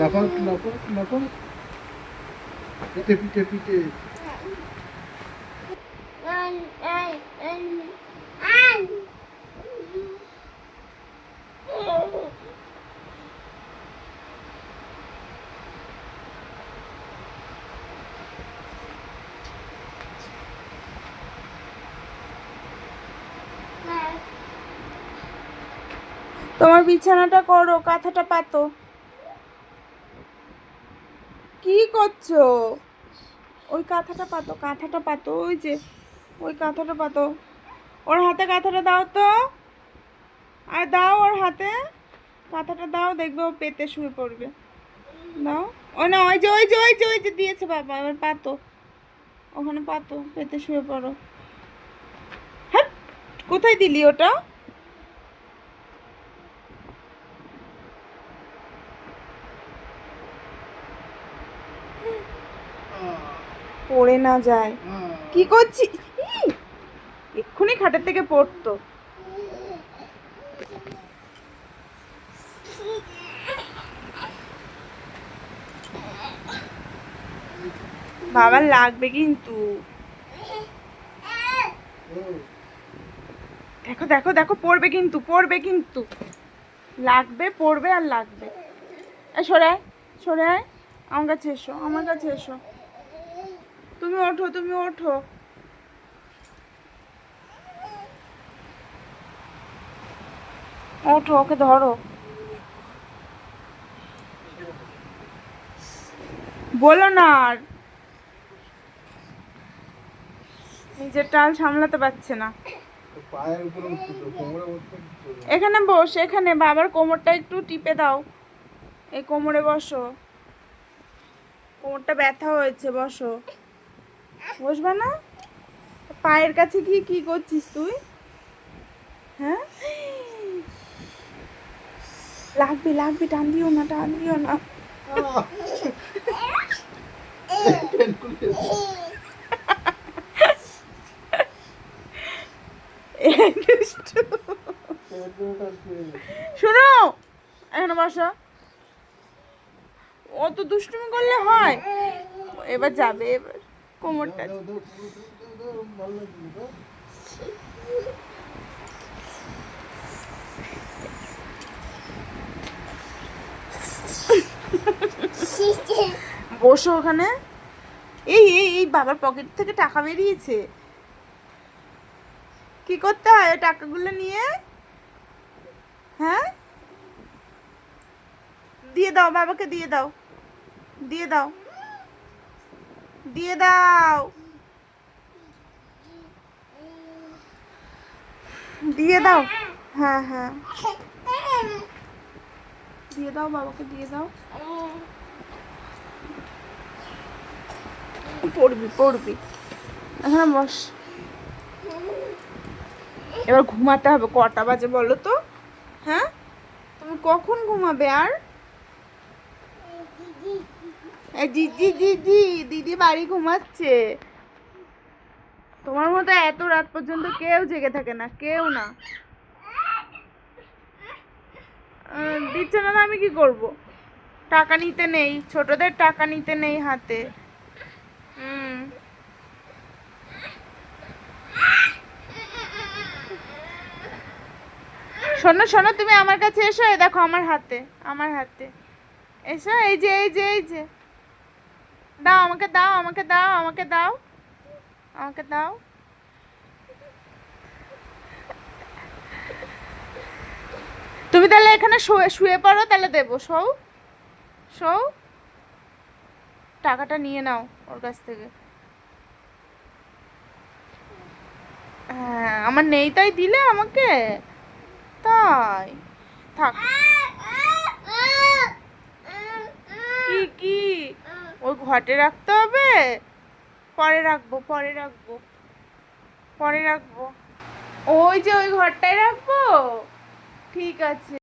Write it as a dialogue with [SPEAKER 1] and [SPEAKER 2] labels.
[SPEAKER 1] লাফাও একটু লাফাও একটু লাফাও পিঠে। পিঠে পিঠে
[SPEAKER 2] তোমার বিছানাটা করো কাঁথাটা পাতো। কি করছ? ওই কাঁথাটা পাতো কাঁথাটা পাতো, ওই যে, ওই কাঁথাটা পাতো। ওর হাতে কাঁথাটা দাও তো। আর দাও ওর হাতে। কাঁথাটা দাও, দেখবে ও পেতে শুয়ে পড়বে। দাও। ও না, ওই যে ওই যে ওই যে ওই যে দিয়েছে বাবা, এবার পাতো। ওখানে পাতো, পেতে শুয়ে পড়ো। হ্যাঁ কোথায় দিলি ওটা? পড়ে না যায়। কি করছি! এক্ষুনি খাটের থেকে পড়তো। বাবার লাগবে কিন্তু। দেখো দেখো দেখো পড়বে কিন্তু পড়বে কিন্তু। লাগবে পড়বে আর লাগবে। সরে সরে আয়। আমার কাছে এসো আমার কাছে এসো। তুমি ওঠো তুমি ওঠো। ওঠো, ওকে ধরো। বলো না আর। নিজের টাল সামলাতে পারছে না। এখানে বস, এখানে বাবার কোমরটা একটু টিপে দাও। এই কোমরে বসো। কোমরটা ব্যথা হয়েছে, বসো। বসবে না? পায়ের কাছে গিয়ে কি করছিস তুই? হ্যাঁ? লাগবে লাগবে, টান দিও না, টান দিও না। শোনো, এখানে বসো। অত দুষ্টুমি করলে হয়। এবার যাবে, এবার কোমরটা। বসো ওখানে। এই এই এই বাবার পকেট থেকে টাকা বেরিয়েছে। কি করতে হয় টাকাগুলো নিয়ে? হ্যাঁ? দিয়ে দাও বাবাকে দিয়ে দাও। দিয়ে দাও। দিয়ে দাও। দিয়ে দাও। হ্যাঁ হ্যাঁ। দিয়ে দাও বাবাকে, দিয়ে দাও। পড়বি পড়বি। হ্যাঁ বস। এবার ঘুমাতে হবে। কটা বাজে বলো তো? হ্যাঁ? তুমি কখন ঘুমাবে আর? দিদি দিদি দিদি বাড়ি ঘুমাচ্ছে। তোমার মতো এত রাত পর্যন্ত কেউ জেগে থাকে না, কেউ না। দিচ্ছে না আমি কি করব? টাকা নিতে নেই, ছোটদের টাকা নিতে নেই হাতে। শোনো শোনো, তুমি আমার কাছে এসো দেখো আমার হাতে আমার হাতে। এসো, এই যে এই যে এই যে। দাও আমাকে দাও আমাকে দাও আমাকে দাও আমাকে দাও তুমি তাহলে এখানে শুয়ে শুয়ে পড়ো তাহলে দেবো সৌ সৌ টাকাটা নিয়ে নাও ওর কাছ থেকে হ্যাঁ আমার নেই তাই দিলে আমাকে তাই থাক কি কি ওই ঘটে রাখতে হবে? পরে রাখব পরে রাখব পরে রাখব। ওই যে ওই ঘরটায় রাখব? ঠিক আছে।